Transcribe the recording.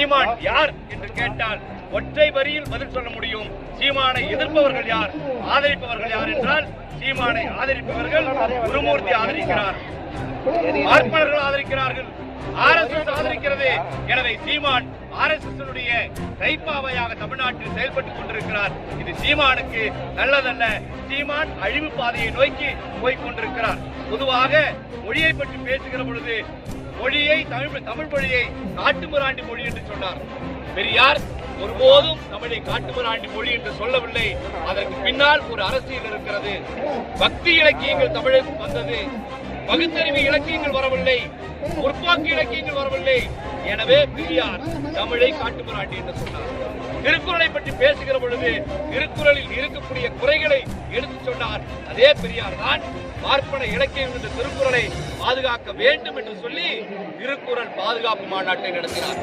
சீமான் யார் என்று கேட்டால் ஒற்றை வரியில் பதில் சொல்ல முடியும். சீமானை எதிர்ப்பவர்கள் யார்? ஆதரிப்பவர்கள் யார் என்றால் சீமானை ஆதரிப்பவர்கள் குருமூர்த்தி ஆதரிக்கிறார். பார்ப்பனர்கள் ஆதரிக்கிறார்கள். ஆர் எஸ் எஸ் ஆதரிக்கிறது. எனவே சீமான் ஆர் எஸ் எஸ் கைப்பாவையாக தமிழ்நாட்டில் செயல்பட்டுக் கொண்டிருக்கிறார். இது சீமானுக்கு நல்லதல்ல. சீமான் அழிவு பாதையை நோக்கி போய்க் கொண்டிருக்கிறார். பொதுவாக மொழியை பற்றி பேசுகிற பொழுது மொழியை தமிழ் தமிழ் மொழியை காட்டுமிராண்டி மொழி என்று சொன்னார். பெரியார் ஒருபோதும் தமிழை காட்டுமிராண்டி மொழி என்று சொல்லவில்லை. அதற்கு பின்னால் ஒரு அரசியல் இருக்கிறது. பக்தி இலக்கியங்கள் தமிழுக்கு வந்தது. பகுத்தறிவு இலக்கியங்கள் வரவில்லை. முற்போக்கு இலக்கியங்கள் வரவில்லை. எனவே பெரியார் தமிழை காட்டுமிராண்டி என்று சொன்னார். திருக்குறளை பற்றி பேசுகிற பொழுது திருக்குறளில் இருக்கக்கூடிய குறைகளை சொன்னார். அதே பெரியார் தான் பார்ப்பன இலக்கியம் என்ற திருக்குறளை பாதுகாக்க வேண்டும் என்று சொல்லி திருக்குறள் பாதுகாப்பு மாநாட்டை நடத்தினார்.